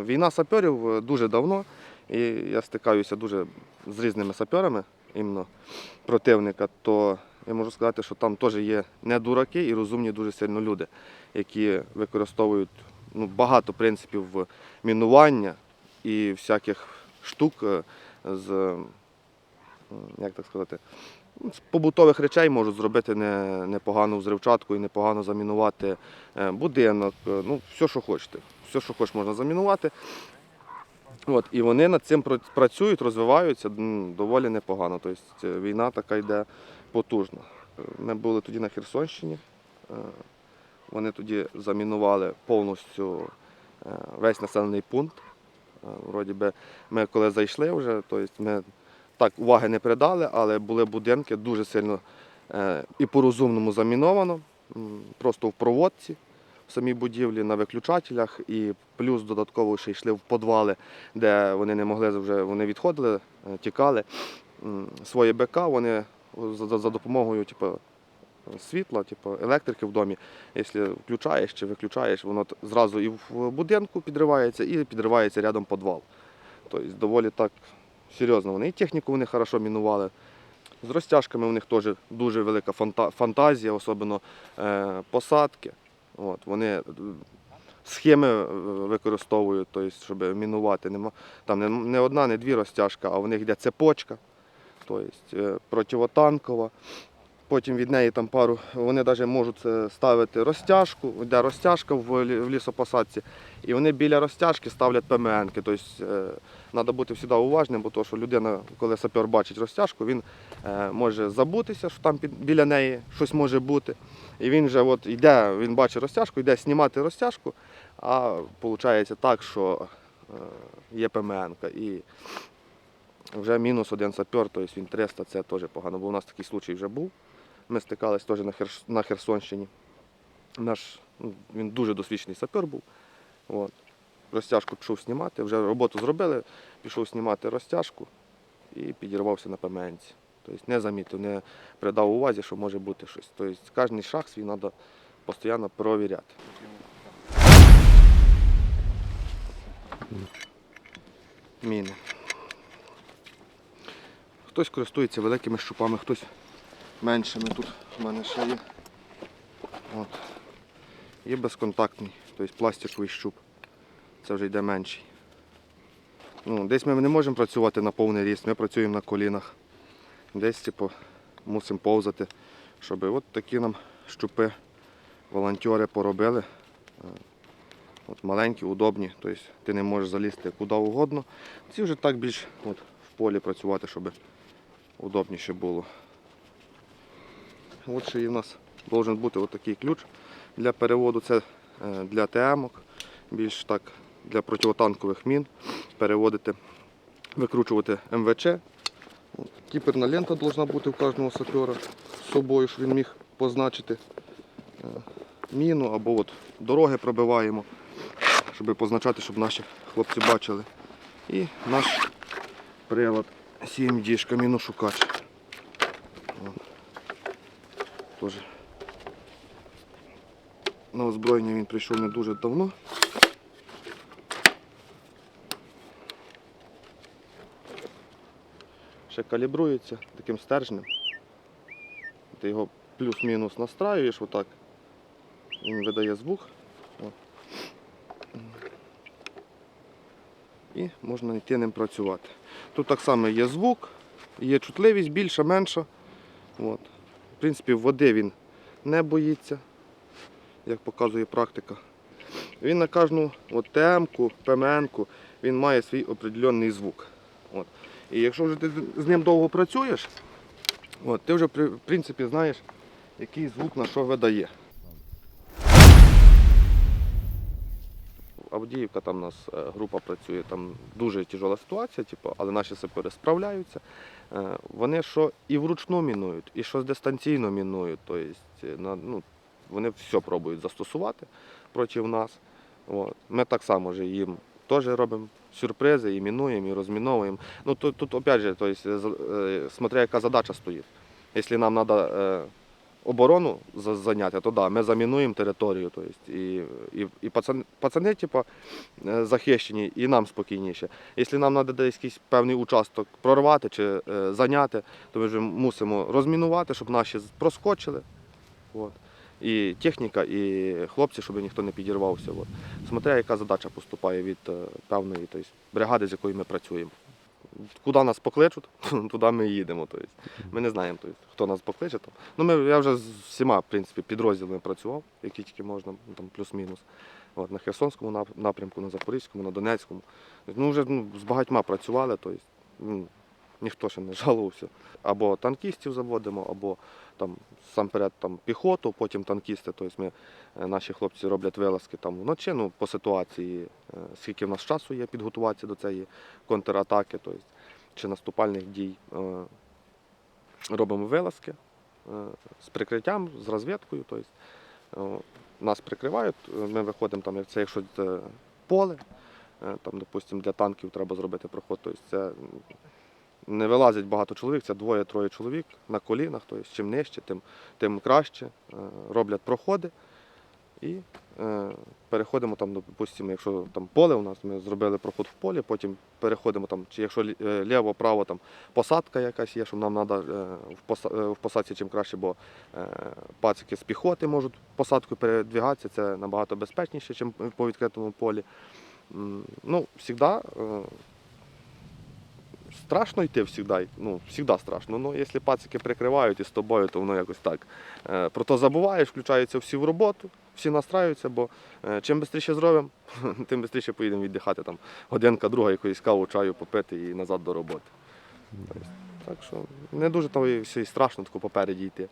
Війна саперів е, дуже давно, і я стикаюся дуже з різними саперами, іменно противника, то я можу сказати, що там теж є не дураки і розумні дуже сильно люди, які використовують ну, багато принципів мінування і всяких штук е, з, як так сказати, з побутових речей можуть зробити не, непогану взривчатку і непогано замінувати е, будинок, е, ну, все, що хочете. Все, що хочеш, можна замінувати. От, і вони над цим працюють, розвиваються доволі непогано. Тобто війна така йде потужна. Ми були тоді на Херсонщині. Вони тоді замінували повністю весь населений пункт. Вроді би, ми коли зайшли вже, тобто ми так уваги не придали, але були будинки дуже сильно е, і по-розумному заміновано, просто в проводці в самій будівлі на виключателях, і плюс додатково ще йшли в підвали, де вони не могли вже, вони відходили, е, тікали. Своє БК вони за, допомогою типу, світла, типу, електрики в домі, якщо включаєш чи виключаєш, воно зразу і в будинку підривається, і підривається рядом підвал. Тобто доволі так серйозно вони. І техніку вони хорошо мінували. З розтяжками у них теж дуже велика фанта- фантазія, особливо е, посадки. От, вони е, схеми е, використовують, тобто, щоб мінувати. Там не, одна, не дві розтяжка, а у них йде цепочка, тобто, противотанкова. Потім від неї там пару, вони навіть можуть е, ставити розтяжку, йде розтяжка в, лісопосадці, і вони біля розтяжки ставлять ПМНки. Тобто треба бути завжди уважним, бо то, що людина, коли сапер бачить розтяжку, він е, може забутися, що там біля неї щось може бути. І він вже от йде, він бачить розтяжку, йде знімати розтяжку, а виходить так, що е, є ПМНка. І вже мінус один сапер, тобто він 300, це теж погано, бо у нас такий случай вже був. Ми стикались теж на, Херс- на Херсонщині. Наш, ну, він дуже досвідчений сапер був. От. Розтяжку пішов знімати, вже роботу зробили, пішов знімати розтяжку і підірвався на ПМНці. Тобто не замітив, не придав увазі, що може бути щось. Тобто кожен шаг свій треба постійно провіряти. Міни. Хтось користується великими щупами, хтось меншими. Тут в мене ще є. От. Є безконтактний, тобто пластиковий щуп. Це вже йде менший. Ну, десь ми не можемо працювати на повний ріст, ми працюємо на колінах. Десь типу, мусимо повзати, щоб от такі нам щупи волонтери поробили. От маленькі, удобні, тобто ти не можеш залізти куди угодно. Ці вже так більш от, в полі працювати, щоб удобніше було. Ще і нас має бути такий ключ для переводу. Це е, для ТМ-ок, більш так для противотанкових мін. Переводити, викручувати МВЧ. Кіперна лента повинна бути у кожного сапера з собою, щоб він міг позначити е, міну або от дороги пробиваємо, щоб позначати, щоб наші хлопці бачили. І наш прилад CMD, міношукач. От. Теж на озброєння він прийшов не дуже давно. Ще калібрується таким стержнем. Ти його плюс-мінус настраюєш отак. Він видає звук. І можна йти ним працювати. Тут так само є звук, є чутливість більша, менша. В принципі, води він не боїться, як показує практика. Він на кожну от, ТМ-ку, ПМН-ку, він має свій определенний звук. От. І якщо вже ти з ним довго працюєш, от, ти вже в принципі знаєш, який звук на що видає. Авдіївка, там у нас е, група працює, там дуже тяжела ситуація, типу, але наші сапери справляються. Е, Вони що і вручну мінують, і що дистанційно мінують. Тобто, ну, вони все пробують застосувати проти нас. От. Ми так само ж їм теж робимо сюрпризи, і мінуємо, і розміновуємо. Ну, тут, тут опять же, то есть, з- е, смотря яка задача стоїть. Якщо нам треба оборону за- зайняти, то да, ми замінуємо територію. То есть, і, і, і пацани, пацани типу, е, захищені, і нам спокійніше. Якщо нам треба десь якийсь певний участок прорвати чи е, зайняти, то ми вже мусимо розмінувати, щоб наші проскочили. От. І техніка, і хлопці, щоб ніхто не підірвався. От. Смотря, яка задача поступає від е, певної тобто, бригади, з якою ми працюємо. Куди нас покличуть, туди ми їдемо. Тобто. Ми не знаємо, тобто, хто нас покличе. Там. Ну, ми, я вже з всіма в принципі, підрозділами працював, які тільки можна, ну, там, плюс-мінус. От, на Херсонському напрямку, на Запорізькому, на Донецькому. Ну, вже ну, з багатьма працювали, тобто, ніхто ще не жалувався. Або танкістів заводимо, або там сам перед там, піхоту, потім танкісти. Тобто ми, е, наші хлопці роблять вилазки там вночі, ну, по ситуації, е, скільки в нас часу є підготуватися до цієї контратаки, тобто, чи наступальних дій. Е, Робимо вилазки з прикриттям, з розвідкою. Тобто, нас прикривають, ми виходимо, там, це якщо це поле, там, допустимо, для танків треба зробити проход. Тобто це не вилазять багато чоловік, це двоє-троє чоловік на колінах, тобто чим нижче, тим, тим краще. Е, Роблять проходи і е, переходимо там, допустимо, якщо там поле у нас, ми зробили проход в полі, потім переходимо там, чи якщо е, ліво, право там посадка якась є, що нам треба в, поса- в посадці чим краще, бо пацики з піхоти можуть посадкою передвігатися, це набагато безпечніше, ніж по відкритому полі. Ну, завжди страшно йти завжди, ну, завжди страшно. Ну, якщо пацики прикривають і з тобою, то воно якось так. Е, Про то забуваєш, включаються всі в роботу, всі настраюються, бо е, чим швидше зробимо, тим швидше поїдемо віддихати там годинка, друга якоїсь каву, чаю попити і назад до роботи. Тобто, Так що не дуже там все і страшно тако попереді йти.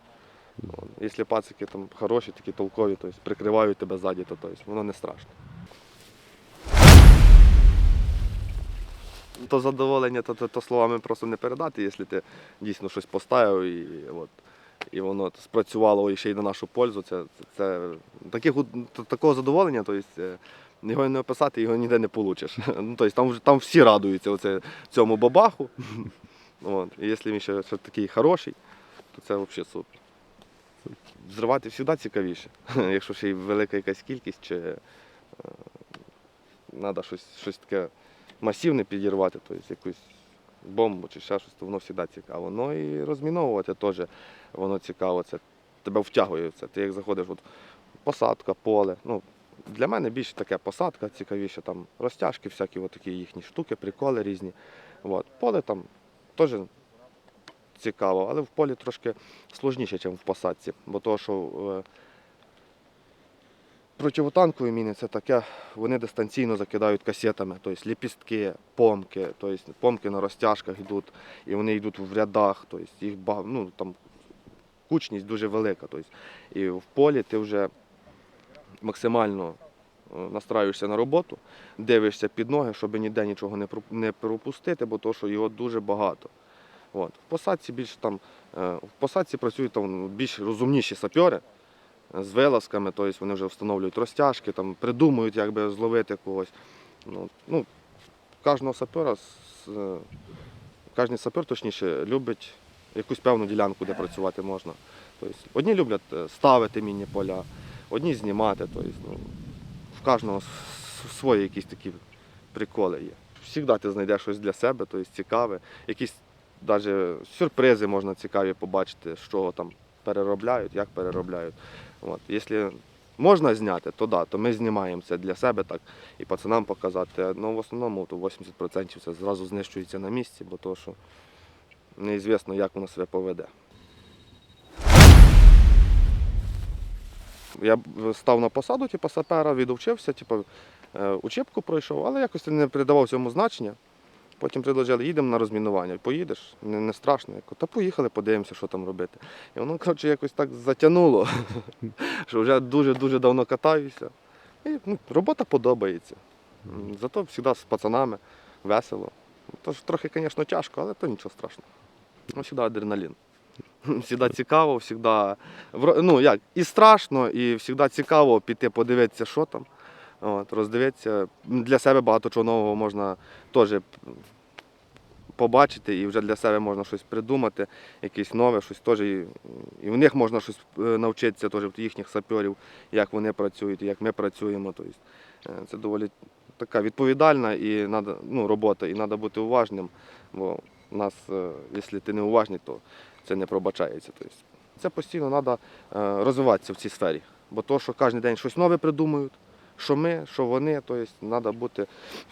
Якщо пацики там хороші, такі толкові, тобто, прикривають тебе ззаді, то воно не страшно. То задоволення, то, то, то словами просто не передати, якщо ти дійсно щось поставив і, от, і воно спрацювало ще й на нашу пользу. Це, це, це таких, то- такого задоволення, тобто, е, його не описати, його ніде не получиш. Ну, тобто, там, там всі радуються оце, цьому бабаху. От. І якщо він ще, ще такий хороший, то це взагалі супер. Зривати завжди цікавіше, якщо ще й велика якась кількість, чи треба щось, щось таке масивне підірвати, тобто якусь бомбу чи ще щось, то воно завжди цікаво. Ну і розміновувати теж воно цікаво, це тебе втягує це. Ти як заходиш, от, посадка, поле. Ну, для мене більше таке посадка цікавіше, там розтяжки, всякі такі їхні штуки, приколи різні. От. Поле там теж цікаво, але в полі трошки сложніше, ніж в посадці, бо то, що е, противотанкові міни це таке, вони дистанційно закидають касетами, тобто ліпістки, помки, тобто помки на розтяжках йдуть, і вони йдуть в рядах, тобто їх ну, там кучність дуже велика. Тобто, і в полі ти вже максимально е, настраюєшся на роботу, дивишся під ноги, щоб ніде нічого не пропустити, бо то, що його дуже багато. От. В посадці більш там, е, в посадці працюють там більш розумніші сапьори з вилазками, тобто вони вже встановлюють розтяжки, там, придумують, як би зловити когось. Ну, ну, кожного сапера, е, кожен сапер точніше, любить якусь певну ділянку, де працювати можна. Тобто, одні люблять е, ставити мінні поля, одні знімати. Тобто, ну, в кожного свої якісь такі приколи є. Завжди ти знайдеш щось для себе, тобто цікаве. Якісь навіть сюрпризи можна цікаві побачити, що там переробляють, як переробляють. От. Якщо можна зняти, то да, то ми знімаємо це для себе так і пацанам показати. Ну, в основному то 80% це зразу знищується на місці, бо то, що неізвісно, як воно себе поведе. Я став на посаду, типу, сапера, відучився, типу, е, учебку пройшов, але якось не придавав цьому значення. Потім предложили, їдемо на розмінування. Поїдеш, не, не страшно. Я кажу, та поїхали, подивимося, що там робити. І воно, коротше, якось так затягнуло, що вже дуже-дуже давно катаюся. І ну, робота подобається. Зато завжди з пацанами весело. Тож трохи, звісно, тяжко, але то нічого страшного. Ну, завжди адреналін. Завжди цікаво, завжди, ну, як, і страшно, і завжди цікаво піти подивитися, що там. От, роздивитися. Для себе багато чого нового можна теж побачити і вже для себе можна щось придумати, якесь нове, щось теж. І, в них можна щось е, навчитися теж в їхніх саперів, як вони працюють, як ми працюємо. Тобто, це доволі така відповідальна і надо, ну, робота, і треба бути уважним, бо у нас, е, якщо ти не уважний, то це не пробачається. Тобто, це постійно треба розвиватися в цій сфері. Бо то, що кожен день щось нове придумують, що ми, що вони, тобто треба бути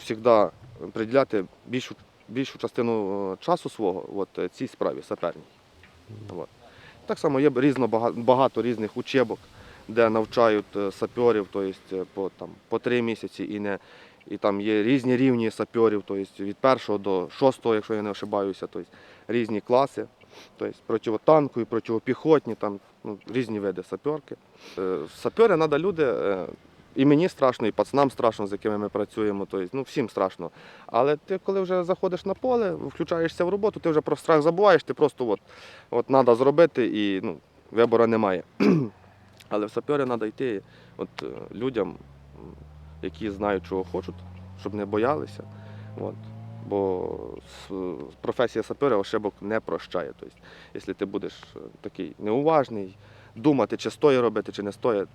завжди приділяти більшу, більшу частину е, часу свого от, е, цій справі саперній. От. Так само є різно, бага- багато різних учебок, де навчають е, саперів, тобто по, там, по три місяці і не. І там є різні рівні саперів, тобто від першого до шостого, якщо я не ошибаюся, тобто різні класи, тобто противотанкові, противопіхотні, там ну, різні види саперки. Е, Сапери треба люди, і мені страшно, і пацанам страшно, з якими ми працюємо, тобто, ну, всім страшно. Але ти, коли вже заходиш на поле, включаєшся в роботу, ти вже про страх забуваєш, ти просто от, от треба зробити і ну, вибору немає. Але в сапери треба йти от, е, людям, які знають, чого хочуть, щоб не боялися. От. Бо професія сапера ошибок не прощає. Тобто, якщо ти будеш е, такий неуважний, думати, чи стоїть робити, чи не стоїть,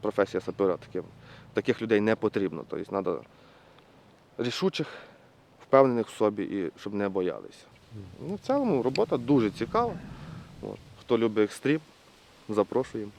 професія сапера таким, таких людей не потрібно. Тобто, треба рішучих, впевнених в собі і щоб не боялися. Ну, в цілому робота дуже цікава. От. Хто любить екстрім, запрошуємо.